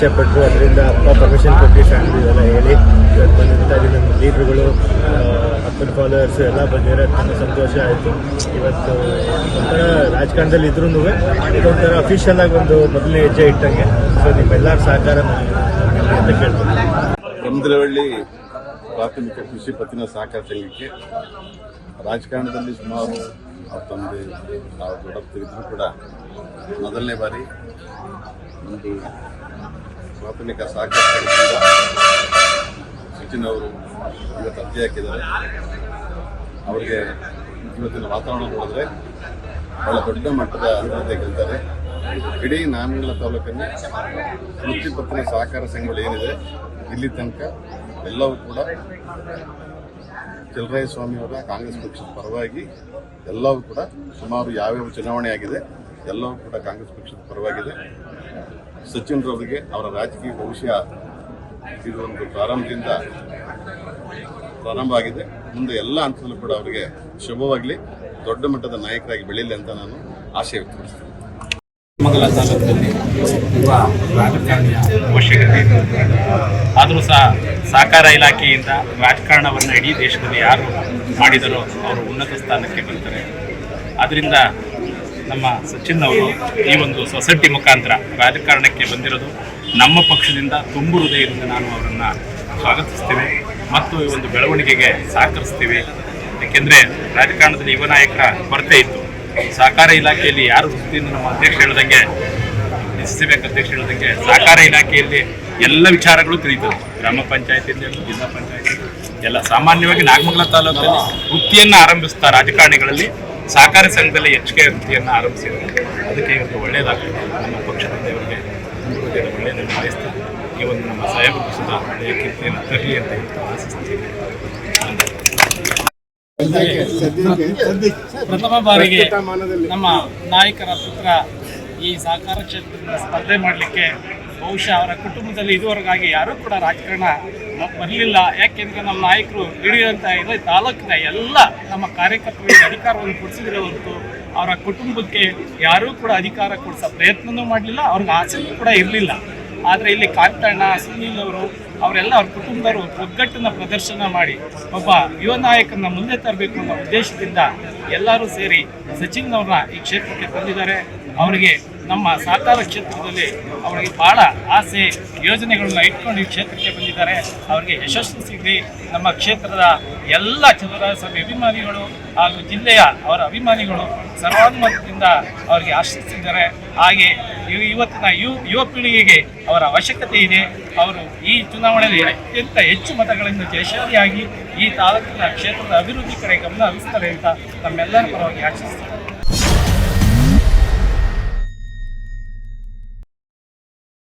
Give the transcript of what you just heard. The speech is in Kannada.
ಇಚ್ಛೆ ಪಟ್ಟರು ಅದರಿಂದ ಅಪ್ಪ ಪರ್ಮಿಷನ್ ಕೊಟ್ಟು ಫ್ಯಾಮಿಲಿ ಎಲ್ಲ ಹೇಳಿ, ಇವತ್ತು ಬಂದಂಥ ಅಲ್ಲಿ ನಮ್ಮ ಲೀಡ್ರುಗಳು ಅಪ್ಪನ ಫಾಲೋವರ್ಸ್ ಎಲ್ಲ ಬಂದಿರೋ ತುಂಬ ಸಂತೋಷ ಆಯಿತು. ಇವತ್ತು ಒಂಥರ ರಾಜಕಾರಣದಲ್ಲಿ ಇದ್ರೂ ಇದೊಂಥರ ಅಫಿಷಿಯಲ್ ಆಗಿ ಒಂದು ಮೊದಲನೇ ಹೆಜ್ಜೆ ಇಟ್ಟಂಗೆ. ಸೊ ನಿಮ್ಮೆಲ್ಲರ ಸಹಕಾರ ಅಂತ ಕೇಳ್ತೀನಿ. ಸಮುದ್ರವಳ್ಳಿ ಪ್ರಾಥಮಿಕ ಕೃಷಿ ಪತ್ತಿನ ಸಹಕಾರ ಸಂಘಕ್ಕೆ ರಾಜಕಾರಣದಲ್ಲಿ ಸುಮಾರು ಅವ್ರ ತಂದೆ ನಾವು ಇದ್ರೂ ಕೂಡ ಮೊದಲನೇ ಬಾರಿ ಒಂದು ಪ್ರಾಥಮಿಕ ಸಹಕಾರ ಸಚಿನ್ ಅವರು ಇವತ್ತು ಅರ್ಜಿ ಹಾಕಿದ್ದಾರೆ. ಅವರಿಗೆ ಇವತ್ತಿನ ವಾತಾವರಣ ನೋಡಿದ್ರೆ ಬಹಳ ದೊಡ್ಡ ಮಟ್ಟದ ಅನುಭೂತಿ ಗೆಲ್ತಾರೆ ಇಡೀ ನಾಮಂಗಲ ತಾಲೂಕಲ್ಲಿ ವೃತ್ತಿಪತ್ರ ಸಹಕಾರ ಸಂಘಗಳು ಏನಿದೆ, ಇಲ್ಲಿ ತನಕ ಎಲ್ಲವೂ ಕೂಡ ಸ್ವಾಮಿಯವರ ಕಾಂಗ್ರೆಸ್ ಪಕ್ಷದ ಪರವಾಗಿ ಎಲ್ಲವೂ ಕೂಡ ಸುಮಾರು ಯಾವ್ಯಾವ ಚುನಾವಣೆ ಆಗಿದೆ, ಎಲ್ಲವೂ ಕೂಡ ಕಾಂಗ್ರೆಸ್ ಪಕ್ಷದ ಪರವಾಗಿದೆ. ಸಚಿನ್ ರವರಿಗೆ ಅವರ ರಾಜಕೀಯ ಭವಿಷ್ಯ ಇದು ಒಂದು ಪ್ರಾರಂಭದಿಂದ ಪ್ರಾರಂಭ ಆಗಿದೆ. ಮುಂದೆ ಎಲ್ಲ ಹಂತದಲ್ಲೂ ಕೂಡ ಅವರಿಗೆ ಶುಭವಾಗಲಿ. ದೊಡ್ಡ ಮಟ್ಟದ ನಾಯಕರಾಗಿ ಬೆಳೀಲಿ ಅಂತ ನಾನು ಆಶಯ ವ್ಯಕ್ತಪಡಿಸ್ತೇನೆ. ಮಂಗಲ ತಾಲೂಕಿನಲ್ಲಿ ರಾಜಕಾರಣಿಯ ಅವಶ್ಯಕತೆ ಆದರೂ ಸಹ ಸಹಕಾರ ಇಲಾಖೆಯಿಂದ ರಾಜಕಾರಣವನ್ನು ಇಡೀ ದೇಶದಲ್ಲಿ ಯಾರು ಮಾಡಿದರೋ ಅವರು ಉನ್ನತ ಸ್ಥಾನಕ್ಕೆ ಬರ್ತಾರೆ ಆದ್ದರಿಂದ ನಮ್ಮ ಸಚಿನ್ ಅವರು ಈ ಒಂದು ಸೊಸೈಟಿ ಮುಖಾಂತರ ರಾಜಕಾರಣಕ್ಕೆ ಬಂದಿರೋದು ನಮ್ಮ ಪಕ್ಷದಿಂದ ತುಂಬು ಹೃದಯದಿಂದ ನಾನು ಅವರನ್ನು ಸ್ವಾಗತಿಸ್ತೀವಿ ಮತ್ತು ಈ ಒಂದು ಬೆಳವಣಿಗೆಗೆ ಸಹಕರಿಸ್ತೀವಿ. ಏಕೆಂದರೆ ರಾಜಕಾರಣದಲ್ಲಿ ಯುವ ನಾಯಕರ ಕೊರತೆ ಇತ್ತು. ಸಹಕಾರ ಇಲಾಖೆಯಲ್ಲಿ ಯಾರು ವೃತ್ತಿಯಿಂದ ನಮ್ಮ ಅಧ್ಯಕ್ಷ ಹೇಳ್ದಂಗೆ, ಎಸ್ ಸಿ ಬ್ಯಾಂಕ್ ಅಧ್ಯಕ್ಷ ಹೇಳ್ದಂಗೆ ಸಹಕಾರ ಇಲಾಖೆಯಲ್ಲಿ ಎಲ್ಲ ವಿಚಾರಗಳು ತಿಳಿತದೆ ಗ್ರಾಮ ಪಂಚಾಯತಿಯಲ್ಲಿ ಜಿಲ್ಲಾ ಪಂಚಾಯತಿ ಎಲ್ಲ ಸಾಮಾನ್ಯವಾಗಿ ನಾಗಮಂಗಲ ತಾಲೂಕಲ್ಲಿ ವೃತ್ತಿಯನ್ನು ಆರಂಭಿಸ್ತಾ ರಾಜಕಾರಣಿಗಳಲ್ಲಿ ಸಹಕಾರ ಸಂಘದಲ್ಲಿ ಎಚ್ ಕೆ ವೃತ್ತಿಯನ್ನು ಆರಂಭಿಸಿದ್ರು ಅದಕ್ಕೆ ಇವತ್ತು ಒಳ್ಳೆಯದಾಗ್ತದೆ ನಮ್ಮ ಪಕ್ಷದಿಂದ ಇವರಿಗೆ ಒಳ್ಳೆಯ ಒಳ್ಳೆಯದನ್ನು ಬಯಸ್ತಾ ಈ ಒಂದು ನಮ್ಮ ಸಾಹೇಬರು ಪಕ್ಷದ ಒಳ್ಳೆಯ ಕೀರ್ತಿಯನ್ನು ತರಲಿ ಅಂತ ಆಶಿಸ್ತೀನಿ. ಪ್ರಥಮ ಬಾರಿಗೆ ನಮ್ಮ ನಾಯಕರ ಪುತ್ರ ಈ ಸಹಕಾರ ಕ್ಷೇತ್ರದಿಂದ ಸ್ಪರ್ಧೆ ಮಾಡಲಿಕ್ಕೆ ಬಹುಶಃ ಅವರ ಕುಟುಂಬದಲ್ಲಿ ಇದುವರೆಗಾಗಿ ಯಾರೂ ಕೂಡ ರಾಜಕಾರಣ ಬರಲಿಲ್ಲ. ಯಾಕೆಂದರೆ ನಮ್ಮ ನಾಯಕರು ಹಿಡಿಯುವಂಥ ಇದ್ದರೆ ತಾಲೂಕಿನ ಎಲ್ಲ ನಮ್ಮ ಕಾರ್ಯಕರ್ತರಿಗೆ ಅಧಿಕಾರವನ್ನು ಕೊಡಿಸಿದ್ರೆ ಹೊರತು ಅವರ ಕುಟುಂಬಕ್ಕೆ ಯಾರೂ ಕೂಡ ಅಧಿಕಾರ ಕೊಡಿಸೋ ಪ್ರಯತ್ನವೂ ಮಾಡಲಿಲ್ಲ, ಅವ್ರಿಗೆ ಆಸೆನೂ ಕೂಡ ಇರಲಿಲ್ಲ. ಆದರೆ ಇಲ್ಲಿ ಕಾಂತಣ್ಣ, ಸುನೀಲ್ ಅವರು, ಅವರೆಲ್ಲ ಅವ್ರ ಕುಟುಂಬದವರು ಒಗ್ಗಟ್ಟನ್ನ ಪ್ರದರ್ಶನ ಮಾಡಿ ಒಬ್ಬ ಯುವ ನಾಯಕನ ಮುಂದೆ ತರಬೇಕು ಅನ್ನೋ ಉದ್ದೇಶದಿಂದ ಎಲ್ಲರೂ ಸೇರಿ ಸಚಿನ್ ಅವ್ರನ್ನ ಈ ಕ್ಷೇತ್ರಕ್ಕೆ ತಂದಿದ್ದಾರೆ. ಅವರಿಗೆ ನಮ್ಮ ಸಹಕಾರ ಕ್ಷೇತ್ರದಲ್ಲಿ ಅವರಿಗೆ ಬಹಳ ಆಸೆ, ಯೋಜನೆಗಳನ್ನ ಇಟ್ಕೊಂಡು ಈ ಕ್ಷೇತ್ರಕ್ಕೆ ಬಂದಿದ್ದಾರೆ. ಅವರಿಗೆ ಯಶಸ್ಸು ಸಿಗಲಿ. ನಮ್ಮ ಕ್ಷೇತ್ರದ ಎಲ್ಲ ಚಂದ್ರಸಭೆ ಅಭಿಮಾನಿಗಳು ಹಾಗೂ ಜಿಲ್ಲೆಯ ಅವರ ಅಭಿಮಾನಿಗಳು ಸರ್ವಾನುಮತದಿಂದ ಅವರಿಗೆ ಆಶಿಸಿದ್ದಾರೆ ಹಾಗೆ ಇವ- ಇವತ್ತಿನ ಯುವ ಯುವ ಪೀಳಿಗೆಗೆ ಅವರ ಅವಶ್ಯಕತೆ ಇದೆ. ಅವರು ಈ ಚುನಾವಣೆಯಲ್ಲಿ ಅತ್ಯಂತ ಹೆಚ್ಚು ಮತಗಳಿಂದ ಜಯಶಾಲಿಯಾಗಿ ಈ ತಾಲೂಕಿನ ಕ್ಷೇತ್ರದ ಅಭಿವೃದ್ಧಿ ಕಡೆ ಗಮನ ಹರಿಸ್ತಾರೆ ಅಂತ ನಮ್ಮೆಲ್ಲರ ಪರವಾಗಿ ಆಶಿಸ್ತಾರೆ